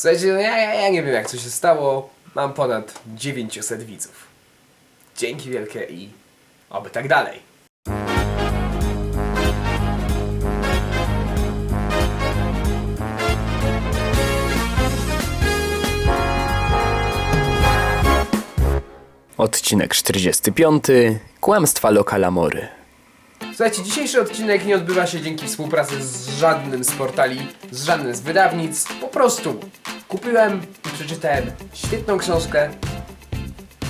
Słuchajcie, no ja, ja, ja nie wiem jak to się stało. Mam ponad 900 widzów. Dzięki wielkie i oby tak dalej. Odcinek 45. Kłamstwa Lokalamory. Słuchajcie, dzisiejszy odcinek nie odbywa się dzięki współpracy z żadnym z portali, z żadnym z wydawnictw. Po prostu kupiłem i przeczytałem świetną książkę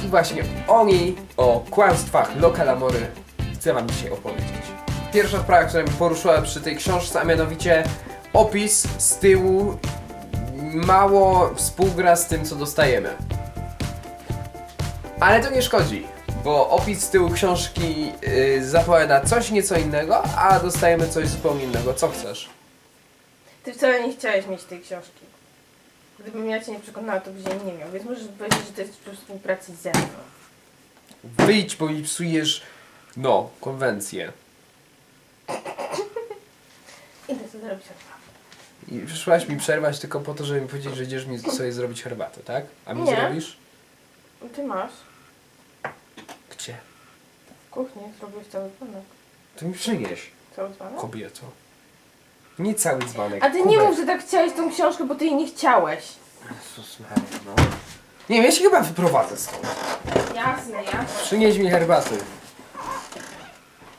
i właśnie o niej, o kłamstwach Lokalamory chcę wam dzisiaj opowiedzieć. Pierwsza sprawa, która mnie poruszyła przy tej książce, a mianowicie opis z tyłu mało współgra z tym, co dostajemy. Ale to nie szkodzi, bo opis z tyłu książki yy, zapowiada coś nieco innego, a dostajemy coś zupełnie innego. Co chcesz? Ty wcale nie chciałeś mieć tej książki. Gdybym ja cię nie przekonała, to byś jej nie miał, więc możesz powiedzieć, że to jest przy współpracy ze mną. Wyjdź, bo mi psujesz, no, konwencję. Idę to zrobić herbatę. I przyszłaś mi przerwać tylko po to, żeby mi powiedzieć, że idziesz mi sobie zrobić herbatę, tak? A mi Nie. zrobisz? Ty masz kuchni, zrobiłeś cały dzwonek. To mi przynieś, Cały dzwonek? kobieto. Nie cały dzbanek. A ty nie kubek. mów, że tak chciałeś tą książkę, bo ty jej nie chciałeś. Jezus Maria, no. Nie wiem, ja się chyba wyprowadzę stąd. Jasne, jasne. Przynieś mi herbaty.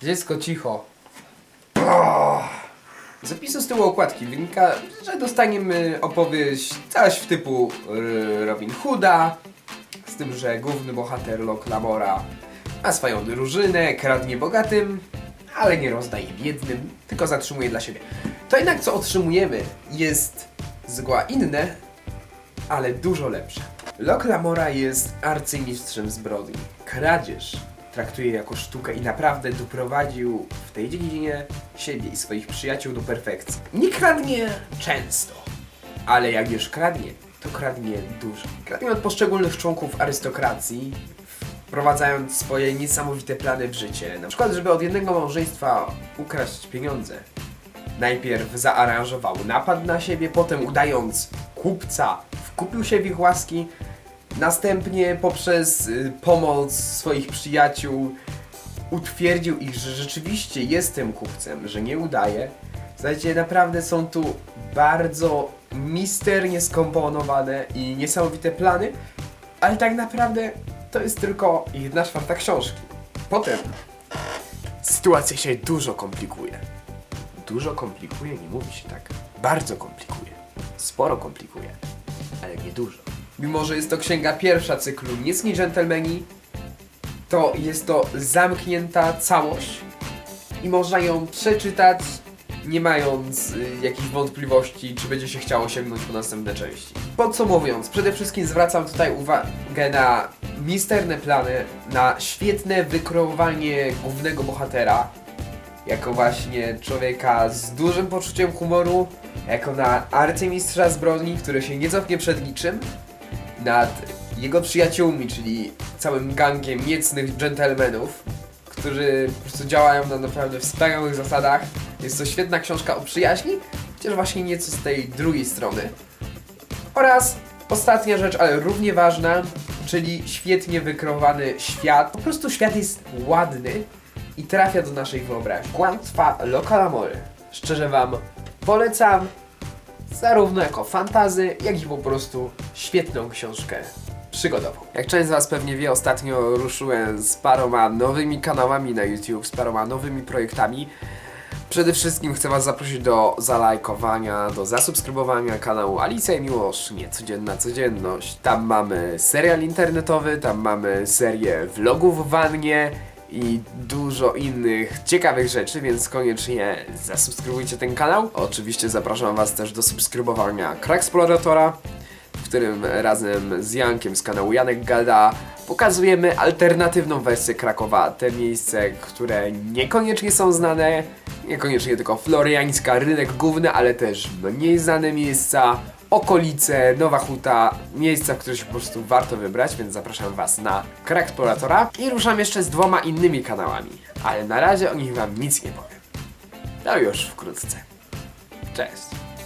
Dziecko cicho. Z zapisu z tyłu okładki wynika, że dostaniemy opowieść coś w typu y, Robin Hooda, z tym, że główny bohater Lok Ma swoją drużynę, kradnie bogatym, ale nie rozdaje biednym, tylko zatrzymuje dla siebie. To jednak co otrzymujemy jest zgoła inne, ale dużo lepsze. Lok Lamora jest arcymistrzem zbrodni. Kradzież traktuje jako sztukę i naprawdę doprowadził w tej dziedzinie siebie i swoich przyjaciół do perfekcji. Nie kradnie często, ale jak już kradnie, to kradnie dużo. Kradnie od poszczególnych członków arystokracji, wprowadzając swoje niesamowite plany w życie. Na przykład, żeby od jednego małżeństwa ukraść pieniądze. Najpierw zaaranżował napad na siebie, potem udając kupca wkupił się w ich łaski, następnie poprzez y, pomoc swoich przyjaciół utwierdził ich, że rzeczywiście jest tym kupcem, że nie udaje. Słuchajcie, naprawdę są tu bardzo misternie skomponowane i niesamowite plany, ale tak naprawdę to jest tylko jedna czwarta książki. Potem sytuacja się dużo komplikuje. Dużo komplikuje, nie mówi się tak. Bardzo komplikuje. Sporo komplikuje, ale nie dużo. Mimo, że jest to księga pierwsza cyklu Niecni Dżentelmeni, to jest to zamknięta całość i można ją przeczytać, nie mając y, jakichś wątpliwości, czy będzie się chciało sięgnąć po następne części. Podsumowując, przede wszystkim zwracam tutaj uwagę na misterne plany, na świetne wykreowanie głównego bohatera, jako właśnie człowieka z dużym poczuciem humoru, jako na arcymistrza zbrodni, który się nie cofnie przed niczym, nad jego przyjaciółmi, czyli całym gangiem niecnych dżentelmenów, którzy po prostu działają na naprawdę wspaniałych zasadach. Jest to świetna książka o przyjaźni, chociaż właśnie nieco z tej drugiej strony. Oraz ostatnia rzecz, ale równie ważna, czyli świetnie wykreowany świat. Po prostu świat jest ładny i trafia do naszej wyobraźni. Kłamstwa Lokalamory. Szczerze Wam polecam, zarówno jako fantazy, jak i po prostu świetną książkę przygodową. Jak część z Was pewnie wie, ostatnio ruszyłem z paroma nowymi kanałami na YouTube, z paroma nowymi projektami. Przede wszystkim chcę Was zaprosić do zalajkowania, do zasubskrybowania kanału Alicja i Miłosz, niecodzienna codzienność. Tam mamy serial internetowy, tam mamy serię vlogów w wannie i dużo innych ciekawych rzeczy, więc koniecznie zasubskrybujcie ten kanał. Oczywiście zapraszam Was też do subskrybowania Cracksploratora, w którym razem z Jankiem z kanału Janek Gada pokazujemy alternatywną wersję Krakowa. Te miejsce, które niekoniecznie są znane, niekoniecznie tylko Floriańska, rynek główny, ale też mniej znane miejsca, okolice, Nowa Huta, miejsca, w które się po prostu warto wybrać, więc zapraszam Was na Cracksploratora i ruszam jeszcze z dwoma innymi kanałami, ale na razie o nich Wam nic nie powiem. To już wkrótce. Cześć!